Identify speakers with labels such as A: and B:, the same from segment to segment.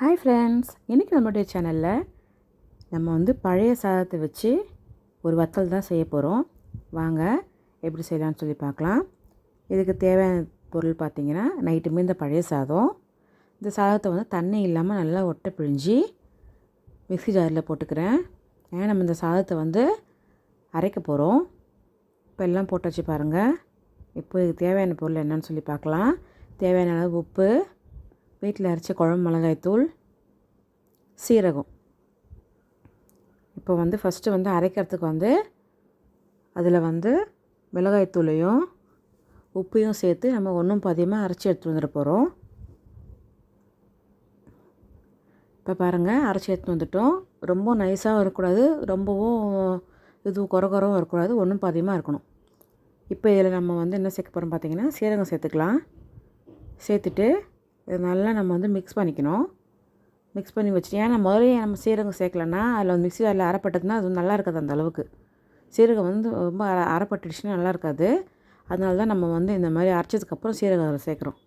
A: Hi friends இன்றைக்கி நம்மளுடைய சேனலில் நம்ம வந்து பழைய சாதத்தை வச்சு ஒரு வத்தல் தான் செய்ய போகிறோம் வாங்க எப்படி செய்யலாம்னு சொல்லி பார்க்கலாம். இதுக்கு தேவையான பொருள் பார்த்திங்கன்னா நைட்டு மீந்த பழைய சாதம். இந்த சாதத்தை வந்து தண்ணி இல்லாமல் நல்லா ஒட்டை பிழிஞ்சு மிக்ஸி ஜாரில் போட்டுக்கிறேன். ஏன்னா நம்ம இந்த சாதத்தை வந்து அரைக்க போகிறோம் இப்போ எல்லாம் போட்டு வச்சு பாருங்கள் இப்போ இதுக்கு தேவையான பொருள் என்னன்னு சொல்லி பார்க்கலாம். தேவையான அளவு உப்பு வீட்டில் அரைச்ச குழம்பு மிளகாய் தூள் சீரகம். இப்போ வந்து ஃபஸ்ட்டு வந்து அரைக்கிறதுக்கு வந்து அதில் வந்து மிளகாய்த்தூளையும் உப்பையும் சேர்த்து நம்ம ஒன்றும் பாதியமாக அரைச்சி எடுத்து வந்துட போகிறோம் இப்போ பாருங்கள் அரைச்சி எடுத்துகிட்டு வந்துட்டோம். ரொம்ப நைஸாகவும் இருக்கக்கூடாது ரொம்பவும் இது குறகுறவும் இருக்கக்கூடாது ஒன்றும் பாதியமாக இருக்கணும். இப்போ இதில் நம்ம வந்து என்ன சேர்க்க போகிறோம் பார்த்திங்கன்னா சீரகம் சேர்த்துக்கலாம். சேர்த்துட்டு இது நல்லா நம்ம வந்து மிக்ஸ் பண்ணிக்கணும். மிக்ஸ் பண்ணி வச்சுட்டு ஏன்னா முதலே நம்ம சீரகம் சேர்க்கலன்னா அதில் வந்து மிக்ஸி அதில் அரைப்பட்டதுன்னா அது நல்லா இருக்காது அந்த அளவுக்கு. சீரகம் வந்து ரொம்ப அரை அரைப்பட்டுடுச்சுன்னா நல்லா இருக்காது. அதனால தான் நம்ம வந்து இந்த மாதிரி அரைச்சதுக்கப்புறம் சீரகம் அதில் சேர்க்குறோம்.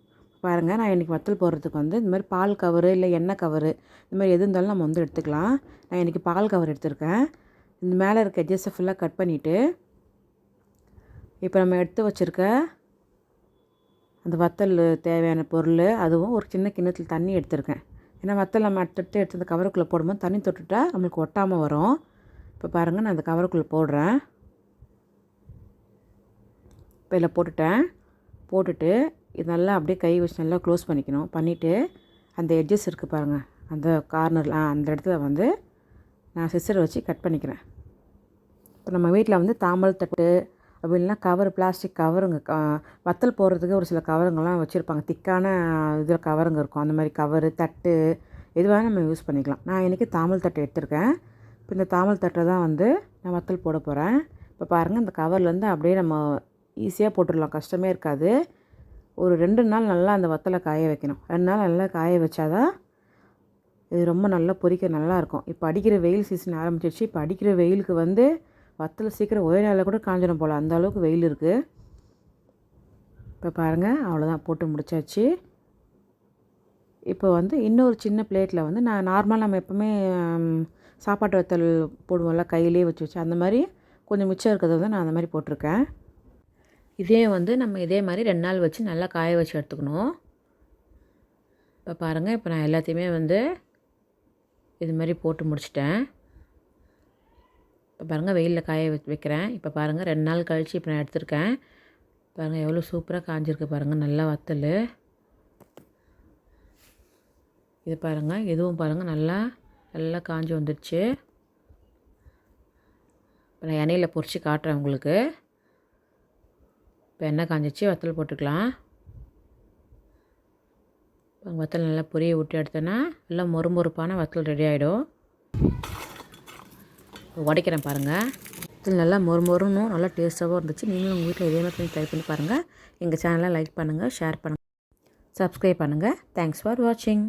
A: பாருங்கள் நான் இன்றைக்கி வத்தல் போடுறதுக்கு வந்து இந்த மாதிரி பால் கவரு இல்லை எண்ணெய் கவரு இந்த மாதிரி எது இருந்தாலும் நம்ம வந்து எடுத்துக்கலாம். நான் இன்றைக்கி பால் கவர் எடுத்திருக்கேன். இந்த மேலே இருக்க எட்ஜஸை ஃபுல்லாக கட் பண்ணிவிட்டு இப்போ நம்ம எடுத்து வச்சுருக்க அந்த வத்தல் தேவையான பொருள் அதுவும் ஒரு சின்ன கிண்ணத்தில் தண்ணி எடுத்திருக்கேன். ஏன்னா வத்தல் நம்ம அட்டட்டு எடுத்து அந்த கவருக்குள்ளே போடும்போது தண்ணி தொட்டுட்டா நம்மளுக்கு ஒட்டாமல் வரும். இப்போ பாருங்கள் நான் அந்த கவருக்குள்ளே போடுறேன். இப்போ இதில் போட்டுட்டேன். போட்டுட்டு இது நல்லா அப்படியே கை வச்சு நல்லா க்ளோஸ் பண்ணிக்கணும். பண்ணிவிட்டு அந்த எட்ஜஸ் இருக்குது பாருங்கள் அந்த கார்னரில் அந்த இடத்துல வந்து நான் சிஸ்டரை வச்சு கட் பண்ணிக்கிறேன். இப்போ நம்ம வீட்டில் வந்து தாமல் தட்டு அப்படி இல்லைனா கவர் பிளாஸ்டிக் கவருங்க க வத்தல் போடுறதுக்கு ஒரு சில கவருங்கெல்லாம் வச்சுருப்பாங்க. திக்கான இதில் கவருங்க இருக்கும். அந்த மாதிரி கவரு தட்டு எது வேணால் நம்ம யூஸ் பண்ணிக்கலாம். நான் இன்றைக்கி தாமல் தட்டு எடுத்திருக்கேன். இப்போ இந்த தாமல் தட்டை தான் வந்து நான் வத்தல் போட போகிறேன் இப்போ பாருங்கள் இந்த கவர்லேருந்து அப்படியே நம்ம ஈஸியாக போட்டுடலாம். கஷ்டமே இருக்காது. ஒரு ரெண்டு நாள் நல்லா அந்த வத்தலை காய வைக்கணும். ரெண்டு நாள் நல்லா காய வச்சாதான் இது ரொம்ப நல்லா பொரிக்க நல்லாயிருக்கும். இப்போ அடிக்கிற வெயில் சீசன் ஆரம்பிச்சிருச்சு. இப்போ அடிக்கிற வெயிலுக்கு வந்து பத்தில் சீக்கிரம் ஒரே நாளில் கூட காஞ்சிடும் போல். அந்த அளவுக்கு வெயில் இருக்குது இப்போ பாருங்கள் அவ்வளோதான் போட்டு முடிச்சாச்சு. இப்போ வந்து இன்னொரு சின்ன பிளேட்டில் வந்து நான் நார்மலாக நம்ம எப்போவுமே சாப்பாட்டு வத்தல் போடுவோம்ல கையிலே வச்சு வச்சு அந்த மாதிரி கொஞ்சம் மிச்சம் இருக்கிறத வந்து நான் அந்த மாதிரி போட்டிருக்கேன். இதே வந்து நம்ம இதே மாதிரி ரெண்டு நாள் வச்சு நல்லா காய வச்சு எடுத்துக்கணும். இப்போ பாருங்கள் இப்போ நான் எல்லாத்தையுமே வந்து இது மாதிரி போட்டு முடிச்சிட்டேன். இப்போ பாருங்கள் வெயிலில் காய வைக்கிறேன். இப்போ பாருங்கள் ரெண்டு நாள் கழித்து இப்போ நான் எடுத்திருக்கேன். பாருங்கள் எவ்வளோ சூப்பராக காஞ்சிருக்கு பாருங்கள் நல்லா வத்தல். இது பாருங்கள் இதுவும் பாருங்கள் நல்லா நல்லா காஞ்சி வந்துடுச்சு. இப்போ நான் எண்ணெயில் பொறிச்சு காட்டுறேன் உங்களுக்கு. இப்போ எண்ணெய் காஞ்சிச்சு வத்தல் போட்டுக்கலாம். வத்தல் நல்லா பொரிய விட்டு எடுத்தோன்னா நல்லா மொறுமொறுப்பான வத்தல் ரெடி ஆகிடும் உடைக்கிறேன் பாருங்கள் இது நல்லா மொறு மொறுனும் நல்லா டேஸ்ட்டாகவும் இருந்துச்சு. நீங்களும் உங்கள் வீட்டில் இதே மாதிரி ட்ரை பண்ணி பாருங்கள் எங்கள் சேனலை லைக் பண்ணுங்கள் ஷேர் பண்ணுங்கள் சப்ஸ்கிரைப் பண்ணுங்கள் தேங்க்ஸ் ஃபார் வாட்சிங்